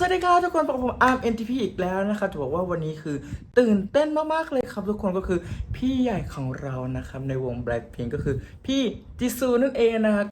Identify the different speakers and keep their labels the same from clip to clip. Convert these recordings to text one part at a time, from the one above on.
Speaker 1: สวัสดีครับทุกคนพบกับผมอาร์มเอ็นทีพีอีกแล้วนะคะจะบอกว่าวันนี้คือตื่นเต้นมากๆเลยครับ ทุกคนก็คือพี่ใหญ่ของเรานะครับในวง Blackpink ก็คือพี่จิซูนั่นเองนะครับ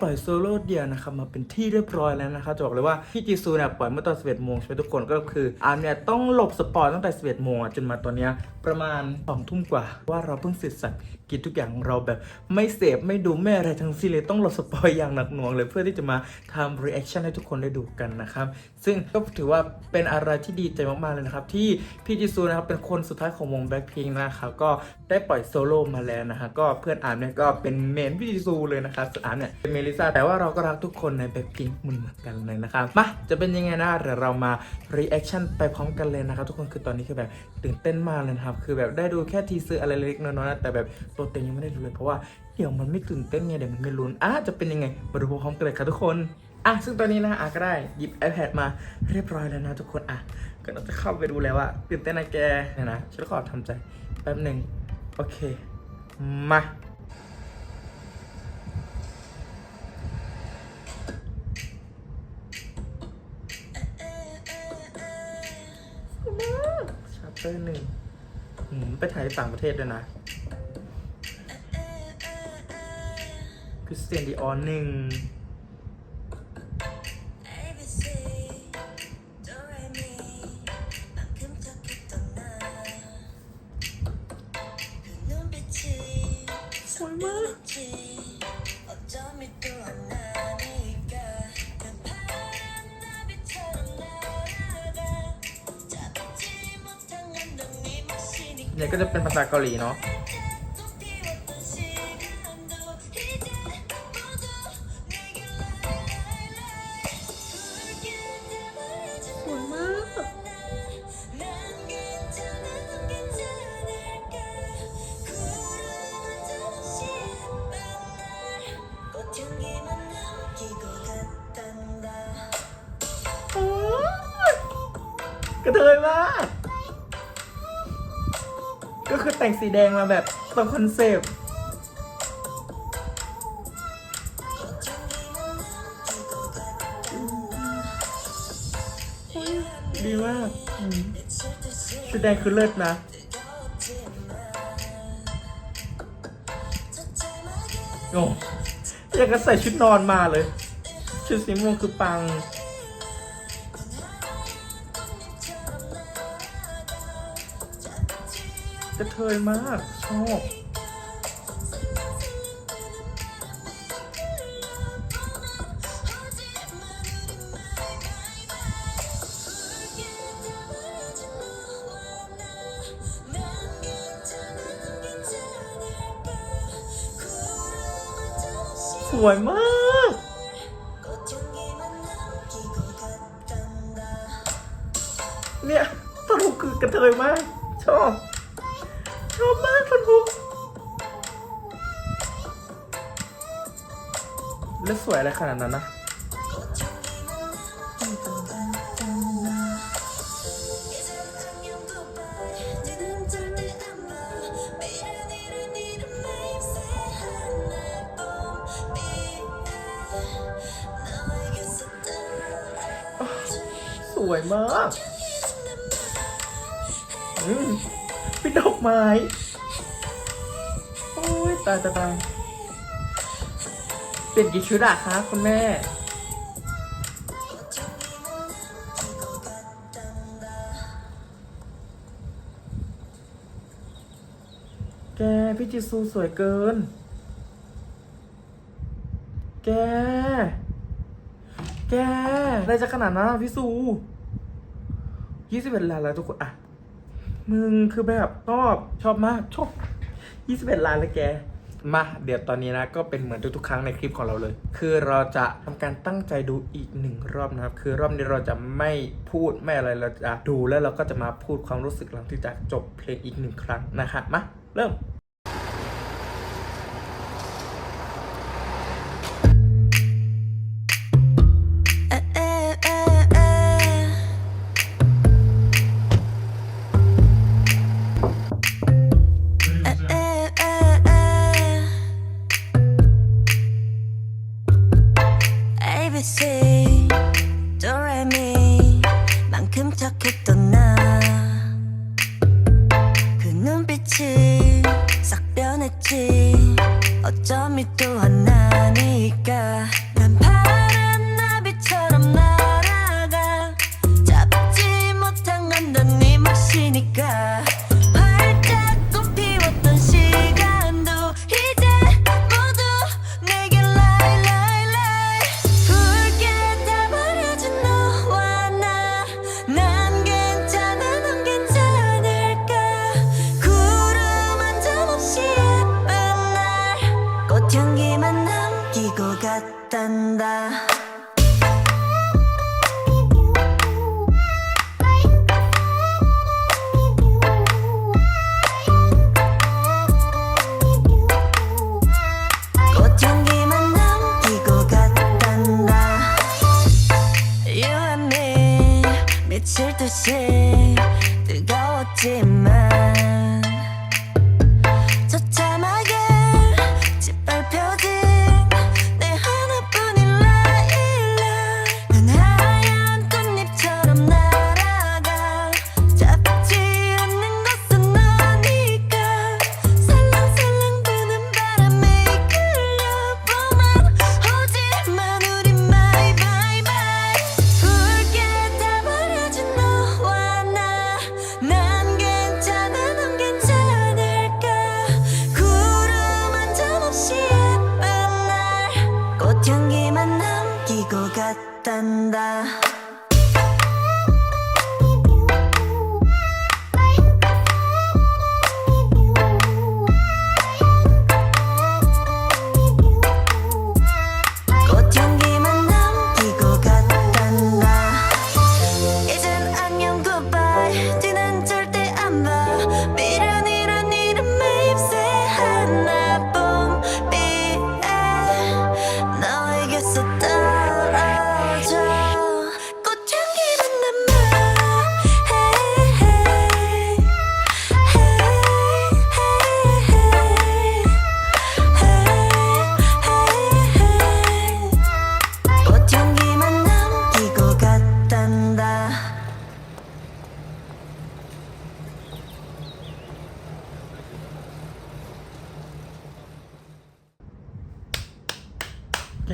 Speaker 1: ปล่อยโซโล่เดียวนะครับมาเป็นที่เรียบร้อยแล้วนะครับจะบอกเลยว่าพี่จีซูเนี่ยปล่อยเมื่อตอน 11โมงใช่ไหมทุกคนก็คืออาร์มเนี่ยต้องหลบสปอยตั้งแต่ 11โมงจนมาตอนเนี้ยประมาณ2ทุ่มกว่าว่าเราเพิ่งเสร็จสับ กิจทุกอย่างของเราแบบไม่เสพไม่ดูไม่อะไรทั้งสิ้นเลยต้องหลบสปอยอย่างหนักหน่วงเลยเพื่อที่จะมาทำรีแอคชั่นให้ทุกคนได้ดูกันนะครับ ซึ่งก็ถือว่าเป็นอะไรที่ดีใจมากๆเลยนะครับ ที่พี่จีซูนะครับเป็นคนสุดท้ายของวง Blackpink นะครับก็ได้ปล่อยโซโล่มาแล้วนะฮะก็เพื่อนอาร์มเนี่ยก็เป็นเมนพี่จีซูเลยนะครับส่วนอาร์มเนี่ยเป็นเมลิซาแต่ว่าเราก็รักทุกคนใน Blackpink เหมือนกันเลยนะครับมาจะเป็นยังไงนะเดี๋ยวเรามา reaction ไปพร้อมกันเลยนะครับทุกคนคือตอนนี้คือแบบตื่นเต้นมากเลยนะครับคือแบบได้ดูแค่ทีเซอร์อะไรเล็กน้อยๆแต่แบบตัวเต็มยังไม่ได้ดูเลยเพราะว่าเดี๋ยวมันไม่ตื่นเต้นไงเดี๋ยวมันไม่ลุ้นอะจะเป็นยังไงมาดูพร้อมๆกันเลยครับทุกคนอะซึ่งตอนนี้นะอะก็ได้หยิบ iPad มาเรียบร้อยแล้วนะทุกคนอะก็เราจะเข้าไปดูแล้วว่าตื่นเต้นนะแกเนี่ยนะฉันขอทำใจแป๊บหนึ่งโอเคมาชาร์เตอร์หนึ่งหืมไปถ่ายที่ต่างประเทศด้วยนะ ริสเตียนดีออนหนึ่งสวยมากเนี่ยก็จะเป็นภาษาเกาหลีเนาะ ระเทยมากก็คือแต่งสีแดงมาแบบตรงคอนเซปต์ดีมากอืมชุดแดงคือเลิศนะโอ้อยากจะใส่ชุดนอนมาเลย ชุดสีม่วงคือปัง กระเทยมาก ชอบสวยมาก เนี่ยตลกคือกระเทยมาก ชอบ อบมากตลุกแล้วสวยอะไรขนาดนั้นนะสวยมาก อืมเป็นดอก ไม้ โอ้ยตายตายตายเปลี่ยนกี่ชุดอะคะคุณแม่ แก พี่จิซูสวยเกิน แก แกอะไรจะขนาดนั้นอะพี่ซูยี่สิบเอ็ดล้านแล้วทุกคนอะ มึงคือแบบชอบชอบมากชอบยี่สิบเอ็ดล้านเลยแก มาเดี๋ยวตอนนี้นะ ก็เป็นเหมือนทุกๆครั้งในคลิปของเราเลย คือเราจะทำการตั้งใจดูอีกหนึ่งรอบนะครับ คือรอบนี้เราจะไม่พูดไม่อะไรเราจะดูแล้วเราก็จะมาพูดความรู้สึกหลังที่จะจบเพลงอีกหนึ่งครั้งนะคะมาเริ่ม
Speaker 2: 어쩜 이 또한 나 향기만 남기고 갔단다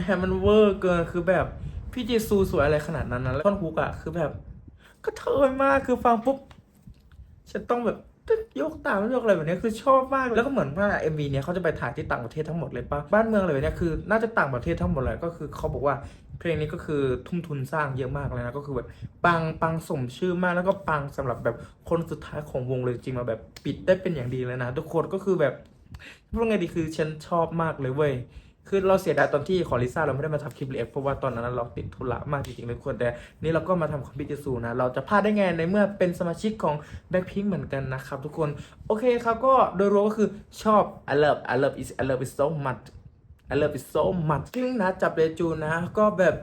Speaker 1: แกมันเวอร์เกินคือแบบพี่จีซูสวยอะไรขนาดนั้นนะแล้วท่อนฮุกอะคือแบบ ก็เทยมากคือฟังปุ๊บฉันต้องแบบยกตามยกอะไรแบบนี้คือชอบมากแล้วก็เหมือนว่า MV เนี้ยเขาจะไปถ่ายที่ต่างประเทศทั้งหมดเลยปะบ้านเมืองอะไรแบบเนี้ยคือ น่าจะต่างประเทศทั้งหมดเลยก็คือเขาบอกว่าเพลงนี้ก็คือทุ่มทุนสร้างเยอะมากเลยนะก็คือแบบปังปังสมชื่อมากแล้วก็ปังสำหรับแบบคนสุดท้ายของวงเลยจริงมาแบบปิดได้เป็นอย่างดีเลยนะ ทุกคนก็คือแบบพูดไงดีคือฉันชอบมากเลยเว้ย คือเราเสียดายตอนที่ขอลิซ่าเราไม่ได้มาทำคลิปเรียกเพราะว่าตอนนั้นเราติดธุระมากจริงๆเลยคนแต่นี่เราก็มาทำของพี่เจซูนะ เราจะพลาดได้ไงในเมื่อเป็นสมาชิกของแบ็คพิงเหมือนกันนะครับทุกคน โอเคครับก็โดยรวมก็คือชอบ I love I love is I love is so much I love is so much ซึ่งนะจับเรจูนะก็แบบ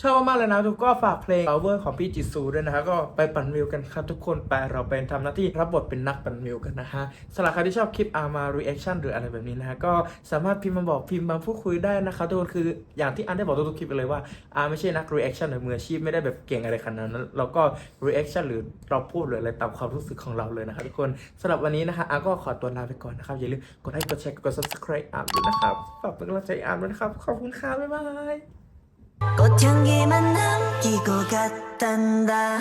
Speaker 1: ชอบมากๆเลยนะทุกก็ฝากเพลง Power ของพี่จิซูด้วยนะฮะก็ไปปั่นวิวกันครับทุกคนไปเราไปทำหน้าที่รับบทเป็นนักปั่นวิวกันนะฮะสำหรับใครที่ชอบคลิปอามา reaction หรืออะไรแบบนี้นะฮะก็สามารถพิมพ์มาบอกพิมพ์มาพูดคุยได้นะครับทุกคนคืออย่างที่อันได้บอกทุกๆคลิปไปเลยว่าอาไม่ใช่นัก reaction หรือมืออาชีพไม่ได้แบบเก่งอะไรขนาดนั้นเราก็ reaction หรือเราพูดหรืออะไรตามความรู้สึกของเราเลยนะครับทุกคนสำหรับวันนี้นะฮะอาก็ขอตัวลาไปก่อนนะครับอย่าลืมกดไลค์กดแชร์กด subscribe อาด้วยนะครับฝากเป็นกำลังใจอาด้วยนะครับขอบคุณครับบ๊ายบาย
Speaker 2: 꽃향기만 남기고 갔단다